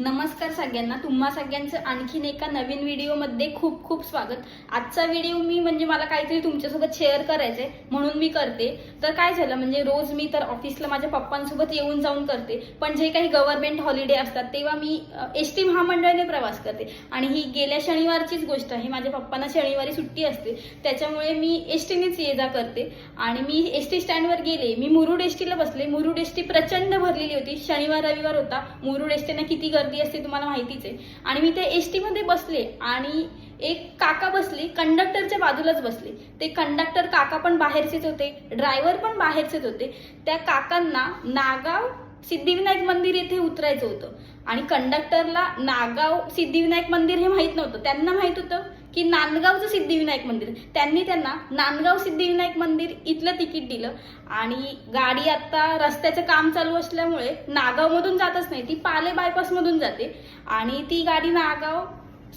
नमस्कार सगळ्यांना. तुम्हा सगळ्यांचं आणखीन एका नवीन व्हिडिओमध्ये खूप खूप स्वागत. आजचा व्हिडिओ मी म्हणजे मला काहीतरी तुमच्यासोबत शेअर करायचंय म्हणून मी करते. तर काय झालं म्हणजे रोज मी तर ऑफिसला माझ्या पप्पांसोबत येऊन जाऊन करते. पण जे काही गव्हर्नमेंट हॉलिडे असतात तेव्हा मी एस टी महामंडळाने प्रवास करते. आणि ही गेल्या शनिवारचीच गोष्ट आहे. माझ्या पप्पांना शनिवारी सुट्टी असते. त्याच्यामुळे मी एस टीनेच ये जा करते. आणि मी एस टी स्टँडवर गेले. मी मुरुड एस टीला बसले. मुरुड एस टी प्रचंड भरलेली होती. शनिवार रविवार होता. मुरुड एस टीनं किती गर्दी असते तुम्हाला माहितीच आहे. आणि मी त्या एस टीमध्ये बसले आणि एक काका बसले कंडक्टरच्या बाजूलाच बसले. ते कंडक्टर काका पण बाहेरचेच होते ड्रायव्हर पण बाहेरचेच होते. त्या काकांना नागाव सिद्धिविनायक मंदिर येथे उतरायचं होतं. आणि कंडक्टरला नागाव सिद्धिविनायक मंदिर हे माहीत नव्हतं. त्यांना माहीत होतं. की नांदगावचं सिद्धिविनायक मंदिर. त्यांनी त्यांना नांदगाव सिद्धिविनायक मंदिर इथलं तिकीट दिलं. आणि गाडी आता रस्त्याचं काम चालू असल्यामुळे नागावमधून जातच नाही. ती पाले बायपासमधून जाते. आणि ती गाडी नागाव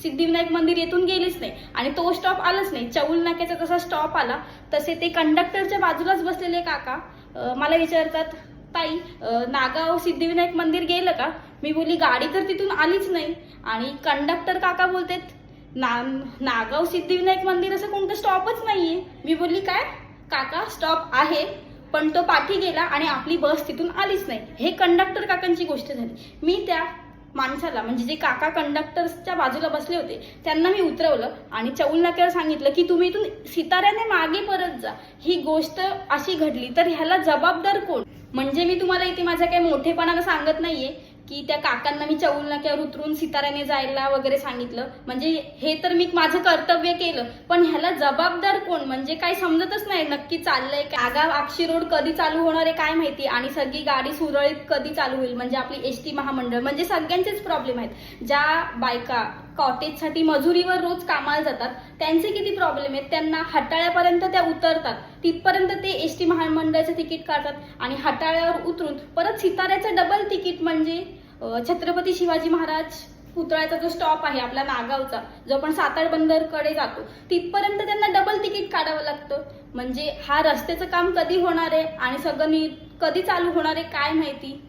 सिद्धिविनायक मंदिर येथून गेलीच नाही. आणि तो स्टॉप आलाच नाही. चौल नाक्याचा जसा स्टॉप आला तसे ते कंडक्टरच्या बाजूलाच बसलेले काका मला विचारतात ताई नागाव सिद्धिविनायक मंदिर गेलं का? मी बोलली गाडी तर तिथून आलीच नाही. आणि कंडक्टर काका बोलतात ना नागाव सिद्धिविनायक मंदिर असं कोणतं स्टॉपच नाहीये. मी बोलली काय? काका स्टॉप आहे पण तो पाठी गेला आणि आपली बस तिथून आलीच नाही. हे कंडक्टर काकांची गोष्ट झाली. मी त्या माणसाला म्हणजे जे काका कंडक्टरच्या बाजूला बसले होते त्यांना मी उतरवलं आणि चौल नाक्यावर सांगितलं की तुम्ही इथून सिताऱ्याने मागे परत जा. ही गोष्ट अशी घडली तर ह्याला जबाबदार कोण? म्हणजे मी तुम्हाला इथे माझ्या काही मोठेपणाला सांगत नाहीये. की त्या काकांना मी चौलना किंवा उतरून सिताऱ्याने जायला वगैरे सांगितलं. म्हणजे हे तर मी माझं कर्तव्य केलं. पण ह्याला जबाबदार कोण? म्हणजे काही समजतच नाही. नक्की चाललंय आगा आगाव आक्षी रोड कधी चालू होणार आहे काय माहिती? आणि सगळी गाडी सुरळीत कधी चालू होईल? म्हणजे आपली एस टी महामंडळ. म्हणजे सगळ्यांचेच प्रॉब्लेम आहेत. ज्या बायका कॉटेजसाठी मजुरीवर रोज कामाला जातात. त्यांचे किती प्रॉब्लेम आहेत? त्यांना हटाळ्यापर्यंत त्या उतरतात. तिथपर्यंत ते एस टी महामंडळाचं तिकीट काढतात आणि हटाळ्यावर उतरून परत सिताऱ्याचं डबल तिकीट म्हणजे छत्रपती शिवाजी महाराज पुतळ्याचा जो स्टॉप आहे आपला नागावचा जो आपण सातार बंदरकडे जातो तिथपर्यंत त्यांना डबल तिकीट काढावं लागतं. म्हणजे हा रस्त्याचं काम कधी होणार आहे आणि सगळं नीट कधी चालू होणार आहे काय माहिती?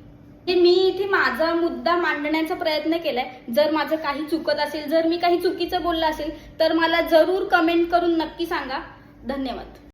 हे मी इथे माझा मुद्दा मांडण्याचा प्रयत्न केलाय. जर माझं काही चुकत असेल जर मी काही चुकीचं बोललं असेल तर मला जरूर कमेंट करून नक्की सांगा. धन्यवाद.